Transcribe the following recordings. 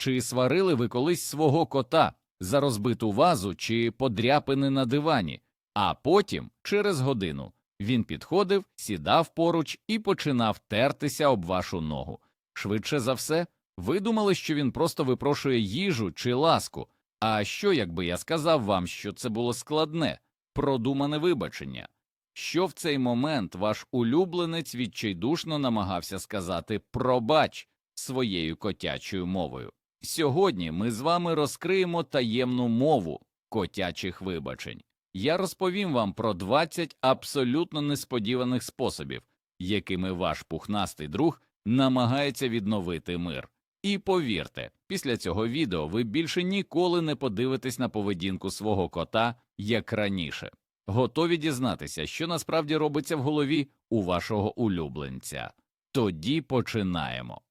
Чи сварили ви колись свого кота за розбиту вазу чи подряпини на дивані, а потім, через годину, він підходив, сідав поруч і починав тертися об вашу ногу. Швидше за все, ви думали, що він просто випрошує їжу чи ласку. А що, якби я сказав вам, що це було складне, продумане вибачення? Що в цей момент ваш улюбленець відчайдушно намагався сказати пробач своєю котячою мовою? Сьогодні ми з вами розкриємо таємну мову котячих вибачень. Я розповім вам про 20 абсолютно несподіваних способів, якими ваш пухнастий друг намагається відновити мир. І повірте, після цього відео ви більше ніколи не подивитесь на поведінку свого кота як раніше. Готові дізнатися, що насправді робиться в голові у вашого улюбленця. Тоді починаємо.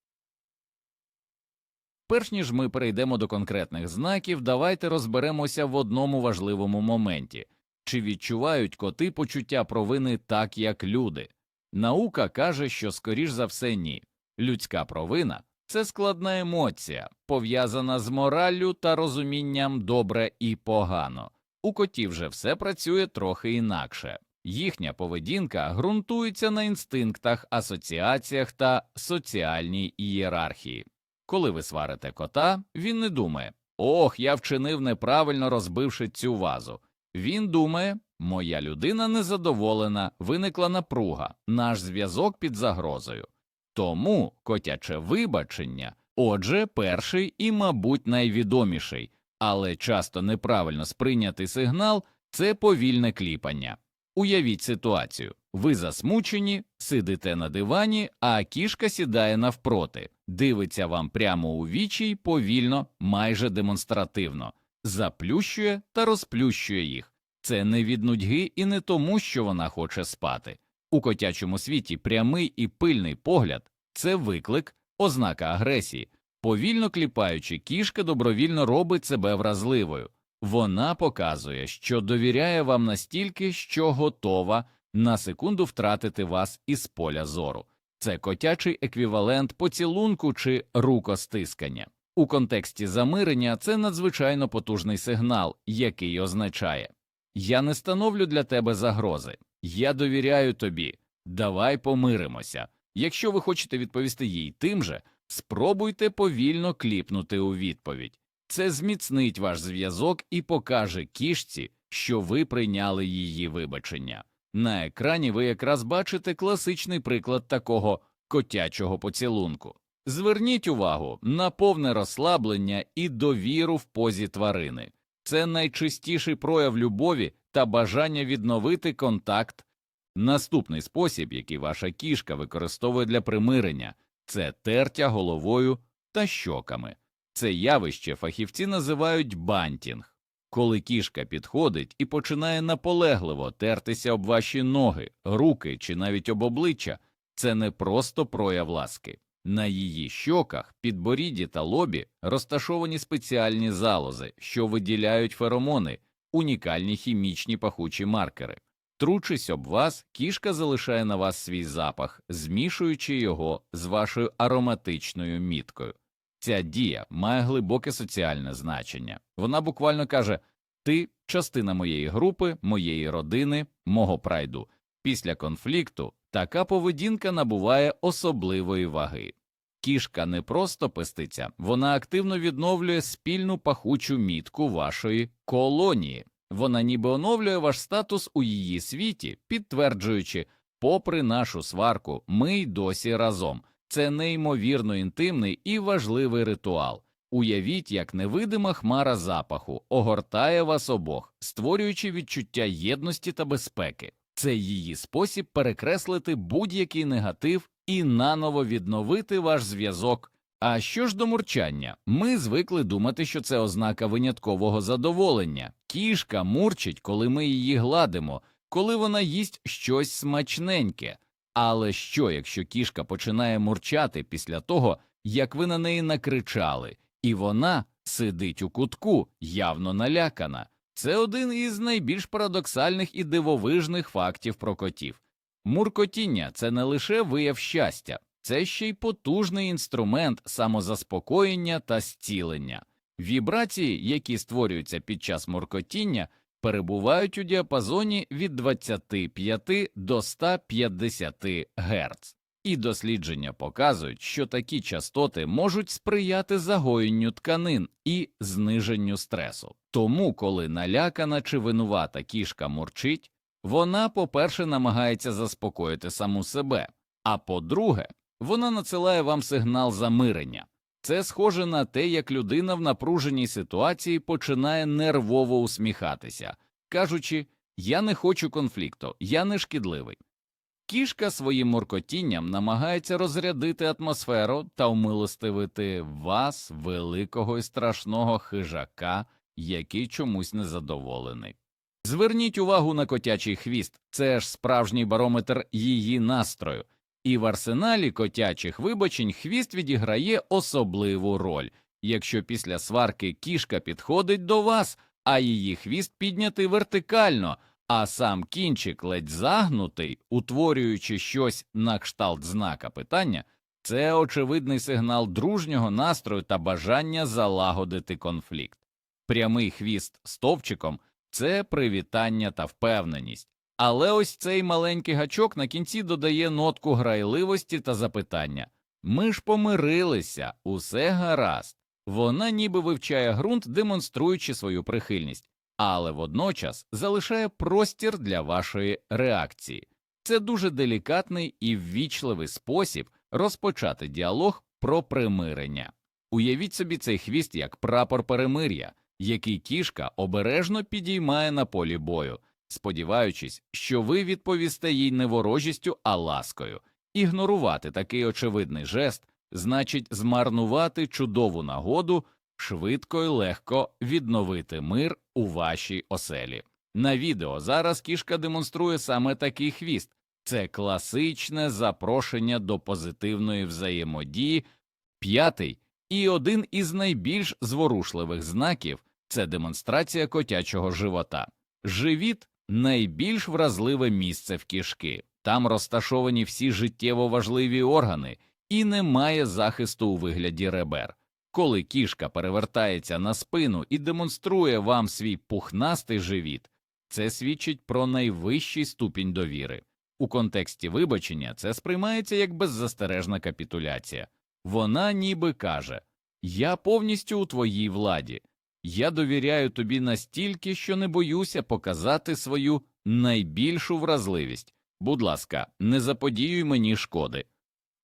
Перш ніж ми перейдемо до конкретних знаків, давайте розберемося в одному важливому моменті чи відчувають коти почуття провини так, як люди. Наука каже, що скоріш за все ні. Людська провина це складна емоція, пов'язана з мораллю та розумінням добре і погано. У котів же все працює трохи інакше. Їхня поведінка ґрунтується на інстинктах, асоціаціях та соціальній ієрархії. Коли ви сварите кота, він не думає Ох, я вчинив неправильно розбивши цю вазу. Він думає, моя людина незадоволена, виникла напруга, наш зв'язок під загрозою. Тому котяче вибачення, отже, перший і, мабуть, найвідоміший, але часто неправильно сприйнятий сигнал це повільне кліпання. Уявіть ситуацію ви засмучені, сидите на дивані, а кішка сідає навпроти, дивиться вам прямо у вічі й повільно, майже демонстративно, заплющує та розплющує їх. Це не від нудьги і не тому, що вона хоче спати. У котячому світі прямий і пильний погляд це виклик, ознака агресії. Повільно кліпаючи, кішка добровільно робить себе вразливою. Вона показує, що довіряє вам настільки, що готова на секунду втратити вас із поля зору. Це котячий еквівалент поцілунку чи рукостискання. У контексті замирення це надзвичайно потужний сигнал, який означає Я не становлю для тебе загрози, я довіряю тобі, давай помиримося. Якщо ви хочете відповісти їй тим же, спробуйте повільно кліпнути у відповідь. Це зміцнить ваш зв'язок і покаже кішці, що ви прийняли її вибачення. На екрані ви якраз бачите класичний приклад такого котячого поцілунку. Зверніть увагу на повне розслаблення і довіру в позі тварини. Це найчистіший прояв любові та бажання відновити контакт. Наступний спосіб, який ваша кішка використовує для примирення, це тертя головою та щоками. Це явище фахівці називають бантінг. Коли кішка підходить і починає наполегливо тертися об ваші ноги, руки чи навіть об обличчя, це не просто прояв ласки. На її щоках, підборідді та лобі розташовані спеціальні залози, що виділяють феромони, унікальні хімічні пахучі маркери. Тручись об вас, кішка залишає на вас свій запах, змішуючи його з вашою ароматичною міткою. Ця дія має глибоке соціальне значення. Вона буквально каже ти частина моєї групи, моєї родини, мого прайду. Після конфлікту така поведінка набуває особливої ваги. Кішка не просто пеститься, вона активно відновлює спільну пахучу мітку вашої колонії. Вона ніби оновлює ваш статус у її світі, підтверджуючи, попри нашу сварку, ми й досі разом. Це неймовірно інтимний і важливий ритуал. Уявіть, як невидима хмара запаху огортає вас обох, створюючи відчуття єдності та безпеки. Це її спосіб перекреслити будь-який негатив і наново відновити ваш зв'язок. А що ж до мурчання? Ми звикли думати, що це ознака виняткового задоволення. Кішка мурчить, коли ми її гладимо, коли вона їсть щось смачненьке. Але що, якщо кішка починає мурчати після того, як ви на неї накричали, і вона сидить у кутку, явно налякана? Це один із найбільш парадоксальних і дивовижних фактів про котів. Муркотіння це не лише вияв щастя, це ще й потужний інструмент самозаспокоєння та зцілення. Вібрації, які створюються під час муркотіння, перебувають у діапазоні від 25 до 150 Гц. І дослідження показують, що такі частоти можуть сприяти загоєнню тканин і зниженню стресу. Тому, коли налякана чи винувата кішка мурчить, вона, по-перше, намагається заспокоїти саму себе, а по-друге, вона надсилає вам сигнал замирення. Це схоже на те, як людина в напруженій ситуації починає нервово усміхатися, кажучи Я не хочу конфлікту, я не шкідливий. Кішка своїм муркотінням намагається розрядити атмосферу та вмилостивити вас, великого і страшного хижака, який чомусь незадоволений. Зверніть увагу на котячий хвіст, це ж справжній барометр її настрою, і в арсеналі котячих вибачень хвіст відіграє особливу роль. Якщо після сварки кішка підходить до вас, а її хвіст піднятий вертикально, а сам кінчик ледь загнутий, утворюючи щось на кшталт знака питання, це очевидний сигнал дружнього настрою та бажання залагодити конфлікт. Прямий хвіст стовпчиком це привітання та впевненість. Але ось цей маленький гачок на кінці додає нотку грайливості та запитання ми ж помирилися, усе гаразд. Вона ніби вивчає ґрунт, демонструючи свою прихильність, але водночас залишає простір для вашої реакції. Це дуже делікатний і ввічливий спосіб розпочати діалог про примирення. Уявіть собі цей хвіст як прапор перемир'я, який кішка обережно підіймає на полі бою, сподіваючись, що ви відповісте їй не ворожістю, а ласкою. Ігнорувати такий очевидний жест значить змарнувати чудову нагоду швидко і легко відновити мир у вашій оселі. На відео зараз кішка демонструє саме такий хвіст. Це класичне запрошення до позитивної взаємодії. П'ятий і один із найбільш зворушливих знаків це демонстрація котячого живота. Живіт найбільш вразливе місце в кішки. Там розташовані всі життєво важливі органи, і немає захисту у вигляді ребер. Коли кішка перевертається на спину і демонструє вам свій пухнастий живіт, це свідчить про найвищий ступінь довіри. У контексті вибачення це сприймається як беззастережна капітуляція. Вона ніби каже Я повністю у твоїй владі, я довіряю тобі настільки, що не боюся показати свою найбільшу вразливість. Будь ласка, не заподіюй мені шкоди.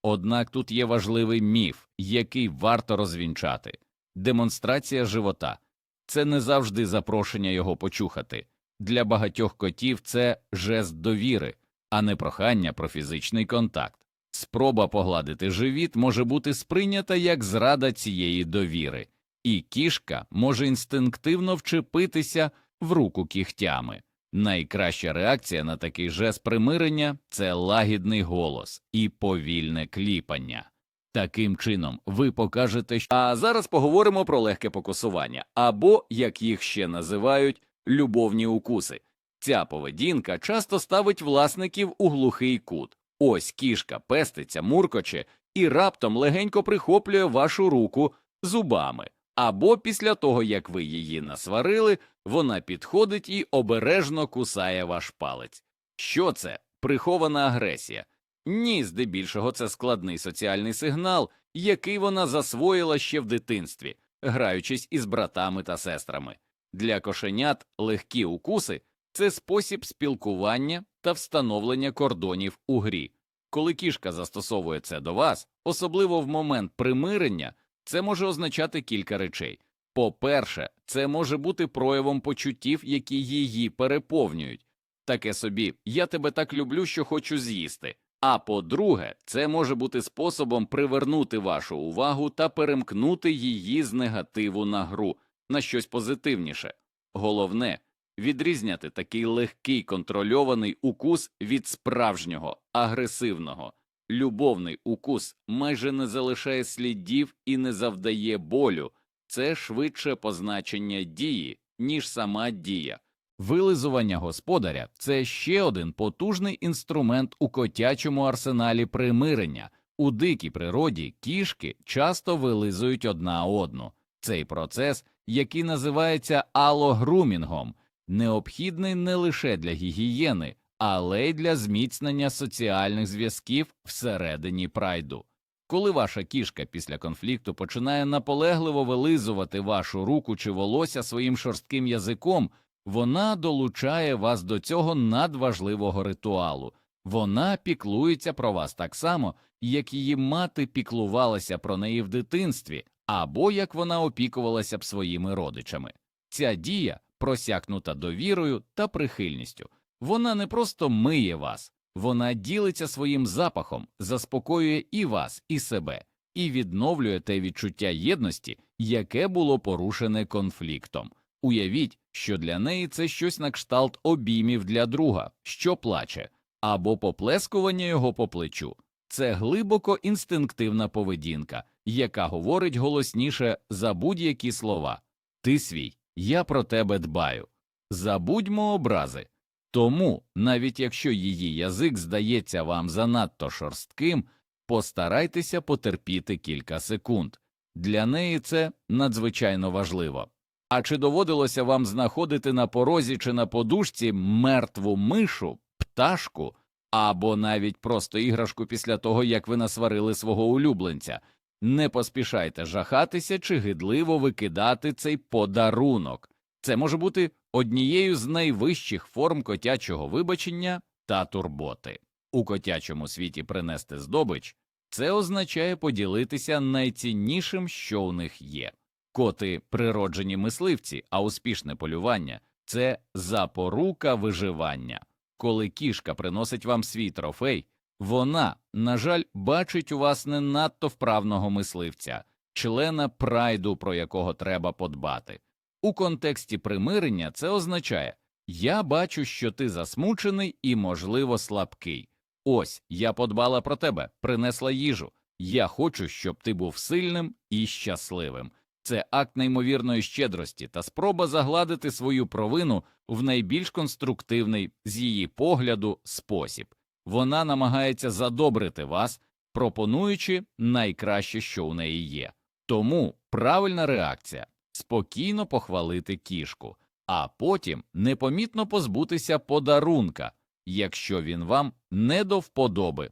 Однак тут є важливий міф, який варто розвінчати демонстрація живота це не завжди запрошення його почухати. Для багатьох котів це жест довіри, а не прохання про фізичний контакт. Спроба погладити живіт може бути сприйнята як зрада цієї довіри, і кішка може інстинктивно вчепитися в руку кігтями. Найкраща реакція на такий жест примирення це лагідний голос і повільне кліпання. Таким чином, ви покажете, що. А зараз поговоримо про легке покусування, або, як їх ще називають, любовні укуси. Ця поведінка часто ставить власників у глухий кут. Ось кішка пеститься, муркоче і раптом легенько прихоплює вашу руку зубами. Або після того, як ви її насварили, вона підходить і обережно кусає ваш палець. Що це? Прихована агресія. Ні, здебільшого це складний соціальний сигнал, який вона засвоїла ще в дитинстві, граючись із братами та сестрами. Для кошенят легкі укуси це спосіб спілкування та встановлення кордонів у грі. Коли кішка застосовує це до вас, особливо в момент примирення, це може означати кілька речей. По-перше, це може бути проявом почуттів, які її переповнюють. Таке собі я тебе так люблю, що хочу з'їсти. А по-друге, це може бути способом привернути вашу увагу та перемкнути її з негативу на гру на щось позитивніше. Головне відрізняти такий легкий контрольований укус від справжнього, агресивного. Любовний укус майже не залишає слідів і не завдає болю, це швидше позначення дії, ніж сама дія. Вилизування господаря це ще один потужний інструмент у котячому арсеналі примирення, У дикій природі кішки часто вилизують одна одну. Цей процес, який називається алогрумінгом, необхідний не лише для гігієни, але й для зміцнення соціальних зв'язків всередині прайду. Коли ваша кішка після конфлікту починає наполегливо вилизувати вашу руку чи волосся своїм шорстким язиком, вона долучає вас до цього надважливого ритуалу. Вона піклується про вас так само, як її мати піклувалася про неї в дитинстві, або як вона опікувалася б своїми родичами. Ця дія просякнута довірою та прихильністю. Вона не просто миє вас, вона ділиться своїм запахом, заспокоює і вас, і себе, і відновлює те відчуття єдності, яке було порушене конфліктом. Уявіть, що для неї це щось на кшталт обіймів для друга, що плаче, або поплескування його по плечу. Це глибоко інстинктивна поведінка, яка говорить голосніше за будь-які слова. Ти свій, я про тебе дбаю. Забудьмо образи. Тому, навіть якщо її язик здається вам занадто шорстким, постарайтеся потерпіти кілька секунд. Для неї це надзвичайно важливо. А чи доводилося вам знаходити на порозі чи на подушці мертву мишу, пташку або навіть просто іграшку після того, як ви насварили свого улюбленця? Не поспішайте жахатися чи гидливо викидати цей подарунок. Це може бути однією з найвищих форм котячого вибачення та турботи. У котячому світі принести здобич це означає поділитися найціннішим, що у них є. Коти природжені мисливці, а успішне полювання це запорука виживання. Коли кішка приносить вам свій трофей, вона, на жаль, бачить у вас не надто вправного мисливця, члена прайду, про якого треба подбати. У контексті примирення це означає я бачу, що ти засмучений і, можливо, слабкий. Ось я подбала про тебе, принесла їжу. Я хочу, щоб ти був сильним і щасливим. Це акт неймовірної щедрості та спроба загладити свою провину в найбільш конструктивний з її погляду спосіб. Вона намагається задобрити вас, пропонуючи найкраще, що у неї є. Тому правильна реакція спокійно похвалити кішку, а потім непомітно позбутися подарунка, якщо він вам не до вподоби.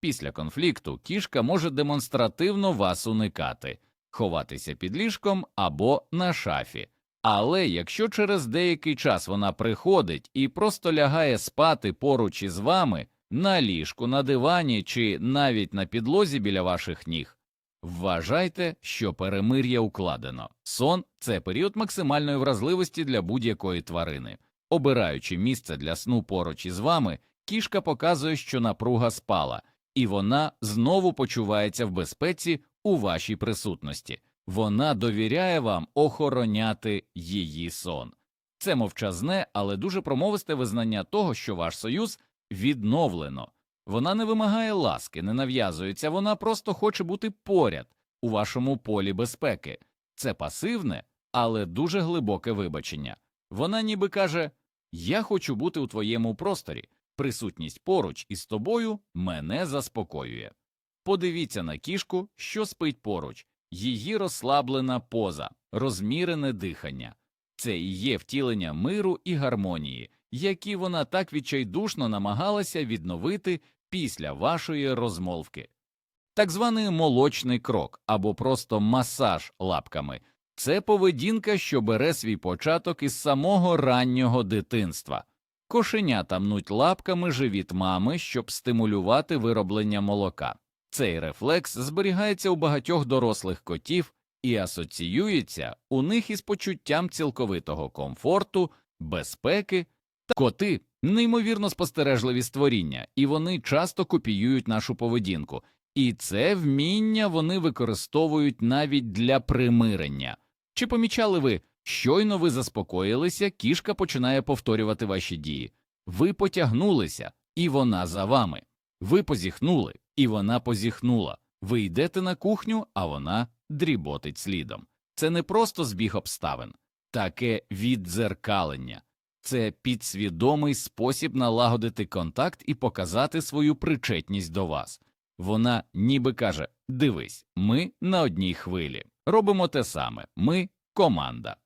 Після конфлікту кішка може демонстративно вас уникати, ховатися під ліжком або на шафі. Але якщо через деякий час вона приходить і просто лягає спати поруч із вами на ліжку, на дивані чи навіть на підлозі біля ваших ніг, вважайте, що перемир'я укладено. Сон це період максимальної вразливості для будь-якої тварини. Обираючи місце для сну поруч із вами, кішка показує, що напруга спала, і вона знову почувається в безпеці у вашій присутності. Вона довіряє вам охороняти її сон. Це мовчазне, але дуже промовисте визнання того, що ваш союз відновлено. Вона не вимагає ласки, не нав'язується, вона просто хоче бути поряд у вашому полі безпеки. Це пасивне, але дуже глибоке вибачення. Вона ніби каже Я хочу бути у твоєму просторі, присутність поруч із тобою мене заспокоює. Подивіться на кішку, що спить поруч, її розслаблена поза, розмірене дихання. Це і є втілення миру і гармонії, які вона так відчайдушно намагалася відновити після вашої розмовки. Так званий молочний крок або просто масаж лапками це поведінка, що бере свій початок із самого раннього дитинства. Кошенята мнуть лапками живіт мами, щоб стимулювати вироблення молока. Цей рефлекс зберігається у багатьох дорослих котів і асоціюється у них із почуттям цілковитого комфорту, безпеки коти неймовірно спостережливі створіння, і вони часто копіюють нашу поведінку, і це вміння вони використовують навіть для примирення. Чи помічали ви, щойно ви заспокоїлися, кішка починає повторювати ваші дії. Ви потягнулися, і вона за вами. Ви позіхнули, і вона позіхнула. Ви йдете на кухню, а вона дріботить слідом. Це не просто збіг обставин, таке віддзеркалення, це підсвідомий спосіб налагодити контакт і показати свою причетність до вас. Вона ніби каже: Дивись, ми на одній хвилі. Робимо те саме, ми команда.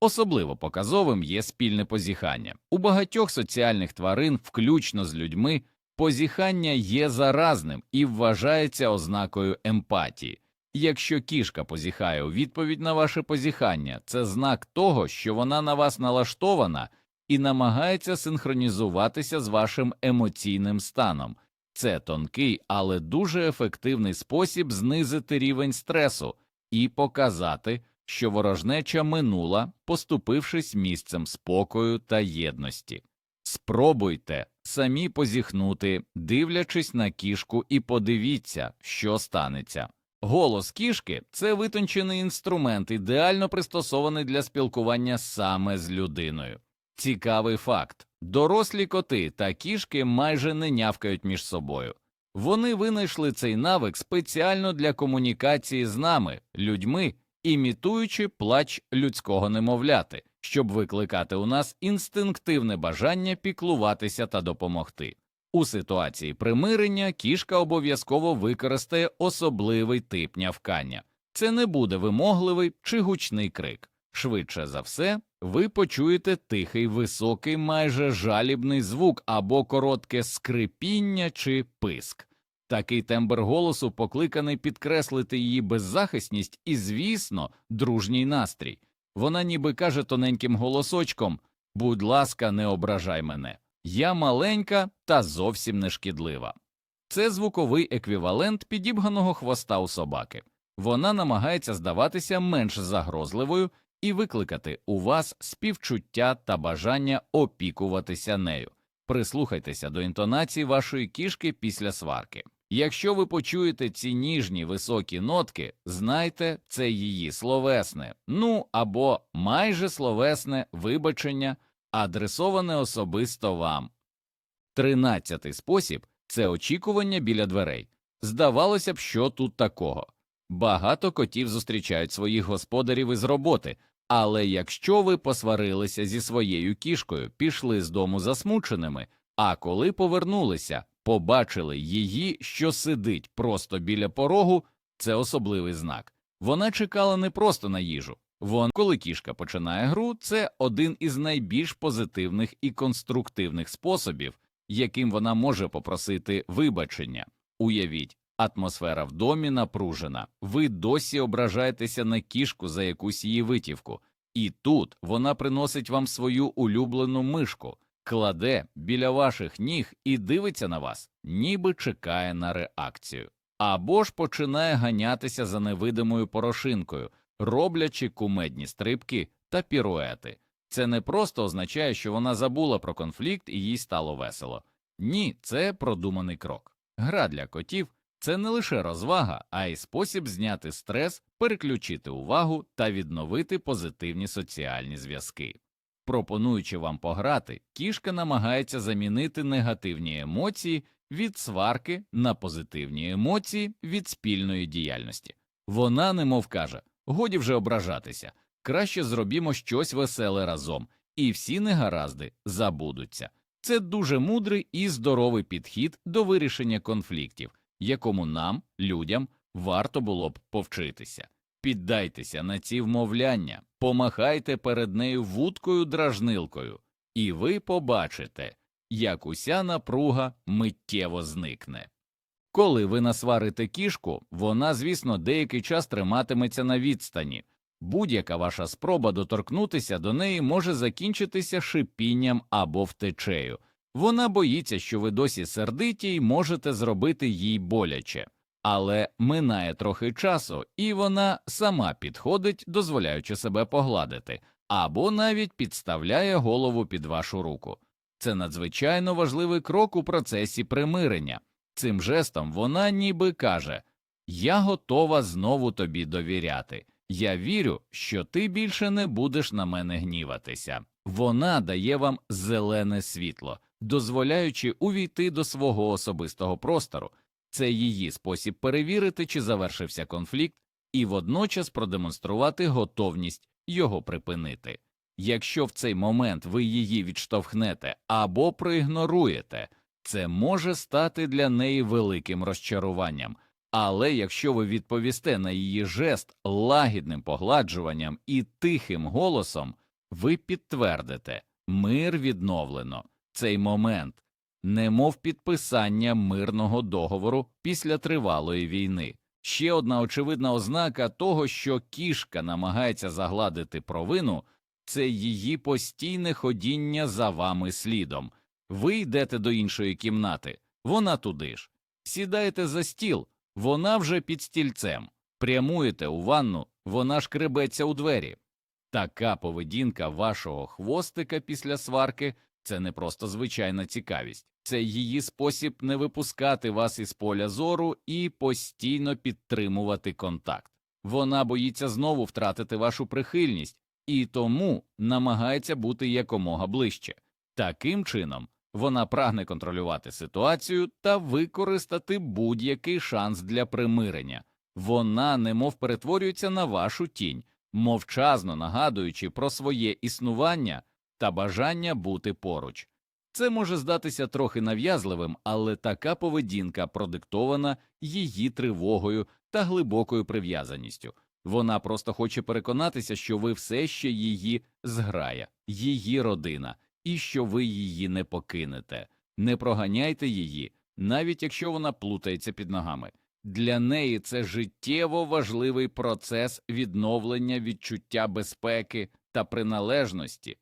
Особливо показовим є спільне позіхання. У багатьох соціальних тварин, включно з людьми, позіхання є заразним і вважається ознакою емпатії. Якщо кішка позіхає у відповідь на ваше позіхання, це знак того, що вона на вас налаштована і намагається синхронізуватися з вашим емоційним станом. Це тонкий, але дуже ефективний спосіб знизити рівень стресу і показати, що ворожнеча минула, поступившись місцем спокою та єдності. Спробуйте самі позіхнути, дивлячись на кішку, і подивіться, що станеться. Голос кішки це витончений інструмент, ідеально пристосований для спілкування саме з людиною. Цікавий факт дорослі коти та кішки майже не нявкають між собою. Вони винайшли цей навик спеціально для комунікації з нами, людьми, імітуючи плач людського немовляти, щоб викликати у нас інстинктивне бажання піклуватися та допомогти. У ситуації примирення кішка обов'язково використає особливий тип нявкання. Це не буде вимогливий чи гучний крик. Швидше за все, ви почуєте тихий, високий, майже жалібний звук або коротке скрипіння чи писк. Такий тембр голосу покликаний підкреслити її беззахисність і, звісно, дружній настрій. Вона ніби каже тоненьким голосочком Будь ласка, не ображай мене. Я маленька та зовсім не шкідлива. Це звуковий еквівалент підібганого хвоста у собаки. Вона намагається здаватися менш загрозливою і викликати у вас співчуття та бажання опікуватися нею. Прислухайтеся до інтонації вашої кішки після сварки. Якщо ви почуєте ці ніжні високі нотки, знайте, це її словесне, ну або майже словесне вибачення, адресоване особисто вам. Тринадцятий спосіб це очікування біля дверей. Здавалося б, що тут такого. Багато котів зустрічають своїх господарів із роботи, але якщо ви посварилися зі своєю кішкою, пішли з дому засмученими, а коли повернулися, побачили її, що сидить просто біля порогу, це особливий знак. Вона чекала не просто на їжу. Вон, коли кішка починає гру, це один із найбільш позитивних і конструктивних способів, яким вона може попросити вибачення. Уявіть, атмосфера в домі напружена, ви досі ображаєтеся на кішку за якусь її витівку, і тут вона приносить вам свою улюблену мишку, кладе біля ваших ніг і дивиться на вас, ніби чекає на реакцію, або ж починає ганятися за невидимою порошинкою, роблячи кумедні стрибки та піруети. Це не просто означає, що вона забула про конфлікт і їй стало весело. Ні, це продуманий крок. Гра для котів це не лише розвага, а й спосіб зняти стрес, переключити увагу та відновити позитивні соціальні зв'язки. Пропонуючи вам пограти, кішка намагається замінити негативні емоції від сварки на позитивні емоції від спільної діяльності. Вона немов каже годі вже ображатися, краще зробімо щось веселе разом, і всі негаразди забудуться. Це дуже мудрий і здоровий підхід до вирішення конфліктів, якому нам, людям, варто було б повчитися. Піддайтеся на ці вмовляння, помахайте перед нею вудкою дражнилкою, і ви побачите, як уся напруга миттєво зникне. Коли ви насварите кішку, вона, звісно, деякий час триматиметься на відстані. Будь-яка ваша спроба доторкнутися до неї може закінчитися шипінням або втечею. Вона боїться, що ви досі сердиті й можете зробити їй боляче, але минає трохи часу, і вона сама підходить, дозволяючи себе погладити, або навіть підставляє голову під вашу руку. Це надзвичайно важливий крок у процесі примирення. Цим жестом вона ніби каже Я готова знову тобі довіряти. Я вірю, що ти більше не будеш на мене гніватися. Вона дає вам зелене світло, дозволяючи увійти до свого особистого простору. Це її спосіб перевірити, чи завершився конфлікт, і водночас продемонструвати готовність його припинити. Якщо в цей момент ви її відштовхнете або проігноруєте, Це може стати для неї великим розчаруванням. Але якщо ви відповісте на її жест лагідним погладжуванням і тихим голосом, ви підтвердите мир відновлено. Цей момент, немов підписання мирного договору після тривалої війни. Ще одна очевидна ознака того, що кішка намагається загладити провину, це її постійне ходіння за вами слідом. Ви йдете до іншої кімнати, вона туди ж. Сідаєте за стіл, вона вже під стільцем. Прямуєте у ванну, вона шкребеться у двері. Така поведінка вашого хвостика після сварки це не просто звичайна цікавість, це її спосіб не випускати вас із поля зору і постійно підтримувати контакт. Вона боїться знову втратити вашу прихильність і тому намагається бути якомога ближче. Таким чином, вона прагне контролювати ситуацію та використати будь-який шанс для примирення. Вона немов перетворюється на вашу тінь, мовчазно нагадуючи про своє існування та бажання бути поруч. Це може здатися трохи нав'язливим, але така поведінка продиктована її тривогою та глибокою прив'язаністю. Вона просто хоче переконатися, що ви все ще її зграя, її родина, і що ви її не покинете. Не проганяйте її, навіть якщо вона плутається під ногами. Для неї це життєво важливий процес відновлення відчуття безпеки та приналежності.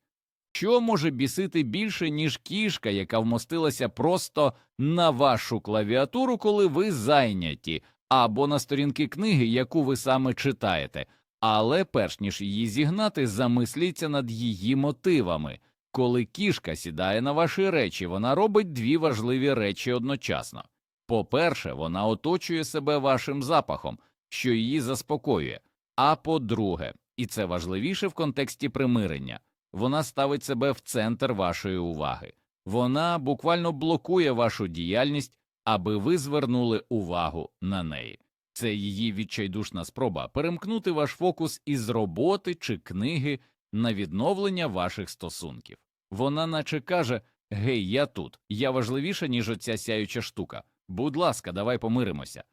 Що може бісити більше, ніж кішка, яка вмостилася просто на вашу клавіатуру, коли ви зайняті, або на сторінки книги, яку ви саме читаєте, але перш ніж її зігнати, замисліться над її мотивами. Коли кішка сідає на ваші речі, вона робить дві важливі речі одночасно. По-перше, вона оточує себе вашим запахом, що її заспокоює. А по-друге, і це важливіше в контексті примирення, вона ставить себе в центр вашої уваги. Вона буквально блокує вашу діяльність, аби ви звернули увагу на неї. Це її відчайдушна спроба перемкнути ваш фокус із роботи чи книги на відновлення ваших стосунків. Вона наче каже Гей, я тут, я важливіша, ніж оця сяюча штука. Будь ласка, давай помиримося.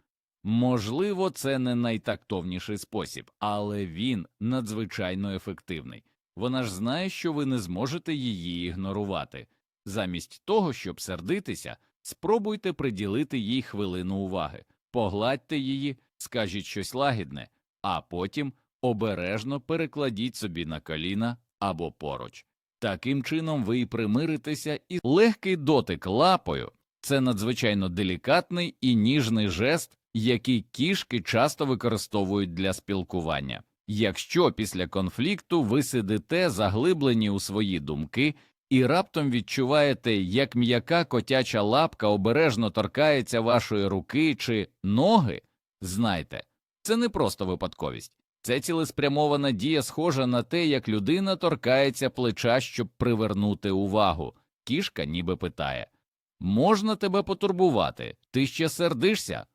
Можливо, це не найтактовніший спосіб, але він надзвичайно ефективний. Вона ж знає, що ви не зможете її ігнорувати. Замість того, щоб сердитися, спробуйте приділити їй хвилину уваги, погладьте її, скажіть щось лагідне, а потім обережно перекладіть собі на коліна або поруч. Таким чином ви й примиритеся, і легкий дотик лапою це надзвичайно делікатний і ніжний жест, який кішки часто використовують для спілкування. Якщо після конфлікту ви сидите заглиблені у свої думки і раптом відчуваєте, як м'яка котяча лапка обережно торкається вашої руки чи ноги, знайте, це не просто випадковість, це цілеспрямована дія, схожа на те, як людина торкається плеча, щоб привернути увагу. Кішка ніби питає Можна тебе потурбувати, ти ще сердишся?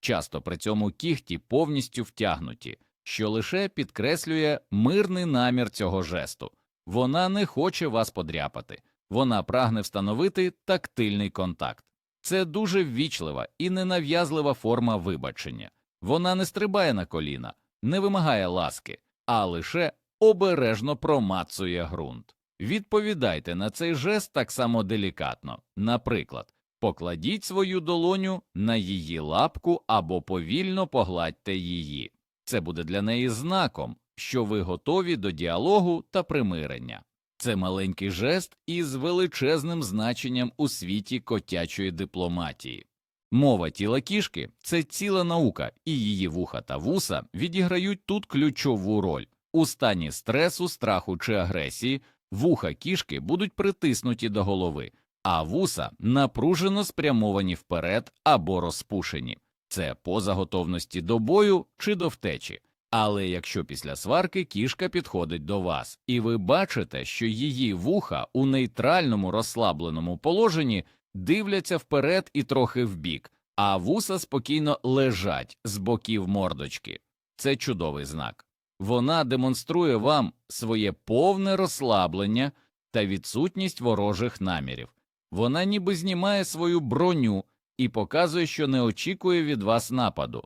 Часто при цьому кіхті повністю втягнуті, що лише підкреслює мирний намір цього жесту. Вона не хоче вас подряпати, вона прагне встановити тактильний контакт. Це дуже ввічлива і ненав'язлива форма вибачення. Вона не стрибає на коліна, не вимагає ласки, а лише обережно промацує ґрунт. Відповідайте на цей жест так само делікатно. Наприклад, покладіть свою долоню на її лапку або повільно погладьте її. Це буде для неї знаком, що ви готові до діалогу та примирення. Це маленький жест із величезним значенням у світі котячої дипломатії. Мова тіла кішки це ціла наука, і її вуха та вуса відіграють тут ключову роль. У стані стресу, страху чи агресії вуха кішки будуть притиснуті до голови, а вуса напружено спрямовані вперед або розпушені. Це поза готовності до бою чи до втечі. Але якщо після сварки кішка підходить до вас, і ви бачите, що її вуха у нейтральному розслабленому положенні дивляться вперед і трохи вбік, а вуса спокійно лежать з боків мордочки, це чудовий знак. Вона демонструє вам своє повне розслаблення та відсутність ворожих намірів. Вона ніби знімає свою броню і показує, що не очікує від вас нападу.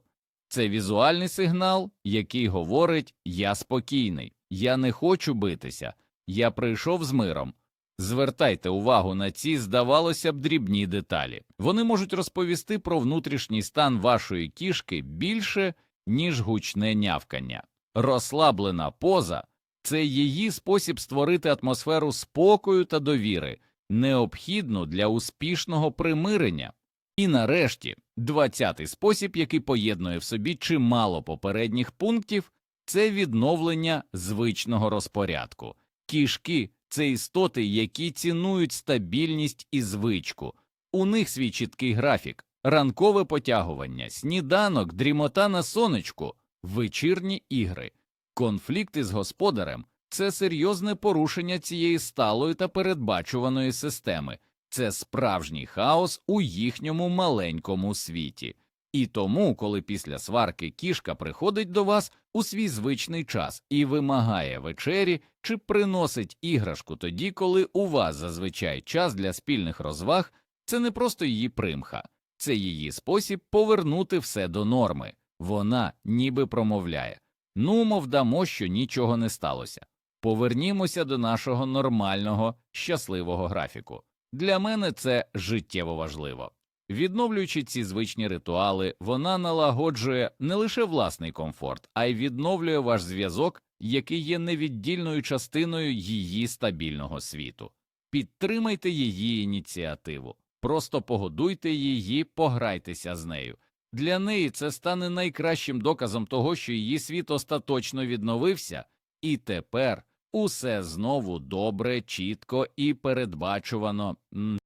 Це візуальний сигнал, який говорить Я спокійний, я не хочу битися, я прийшов з миром. Звертайте увагу на ці, здавалося б, дрібні деталі. Вони можуть розповісти про внутрішній стан вашої кішки більше, ніж гучне нявкання. Розслаблена поза це її спосіб створити атмосферу спокою та довіри, необхідну для успішного примирення. І нарешті, двадцятий спосіб, який поєднує в собі чимало попередніх пунктів, це відновлення звичного розпорядку. Кішки це істоти, які цінують стабільність і звичку. У них свій чіткий графік, ранкове потягування, сніданок, дрімота на сонечку, вечірні ігри. Конфлікти з господарем це серйозне порушення цієї сталої та передбачуваної системи, це справжній хаос у їхньому маленькому світі. І тому, коли після сварки кішка приходить до вас у свій звичний час і вимагає вечері чи приносить іграшку тоді, коли у вас зазвичай час для спільних розваг, це не просто її примха, це її спосіб повернути все до норми. Вона ніби промовляє ну, мов дамо, що нічого не сталося. Повернімося до нашого нормального, щасливого графіку. Для мене це життєво важливо. Відновлюючи ці звичні ритуали, вона налагоджує не лише власний комфорт, а й відновлює ваш зв'язок, який є невіддільною частиною її стабільного світу. Підтримайте її ініціативу, просто погодуйте її, пограйтеся з нею. Для неї це стане найкращим доказом того, що її світ остаточно відновився, і тепер усе знову добре, чітко і передбачувано.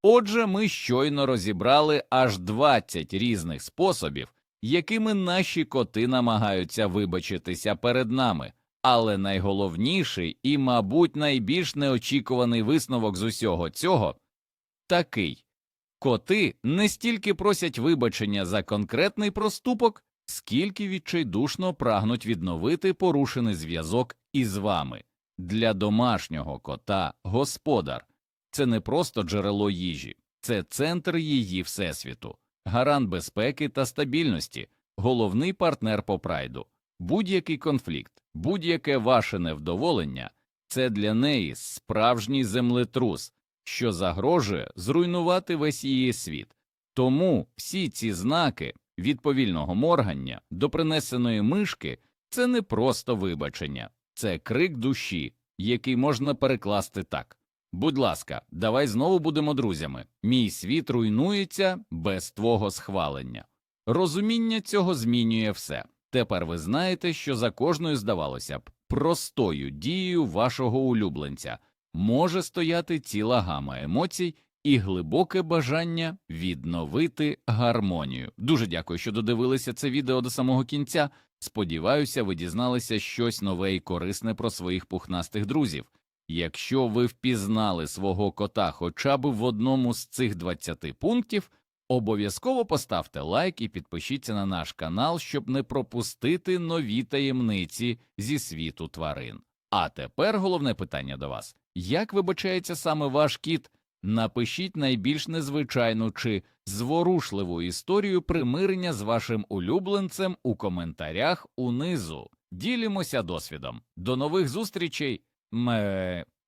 Отже, ми щойно розібрали аж 20 різних способів, якими наші коти намагаються вибачитися перед нами. Але найголовніший і, мабуть, найбільш неочікуваний висновок з усього цього такий коти не стільки просять вибачення за конкретний проступок, скільки відчайдушно прагнуть відновити порушений зв'язок із вами. Для домашнього кота господар це не просто джерело їжі, це центр її всесвіту, гарант безпеки та стабільності, головний партнер по прайду. Будь-який конфлікт, будь-яке ваше невдоволення це для неї справжній землетрус, що загрожує зруйнувати весь її світ. Тому всі ці знаки від повільного моргання до принесеної мишки це не просто вибачення, це крик душі, який можна перекласти так. Будь ласка, давай знову будемо друзями. Мій світ руйнується без твого схвалення. Розуміння цього змінює все. Тепер ви знаєте, що за кожною, здавалося б, простою дією вашого улюбленця може стояти ціла гама емоцій і глибоке бажання відновити гармонію. Дуже дякую, що додивилися це відео до самого кінця. Сподіваюся, ви дізналися щось нове і корисне про своїх пухнастих друзів. Якщо ви впізнали свого кота хоча б в одному з цих 20 пунктів, обов'язково поставте лайк і підпишіться на наш канал, щоб не пропустити нові таємниці зі світу тварин. А тепер головне питання до вас: як вибачається саме ваш кіт? Напишіть найбільш незвичайну чи зворушливу історію примирення з вашим улюбленцем у коментарях унизу. Ділімося досвідом. До нових зустрічей. Ме...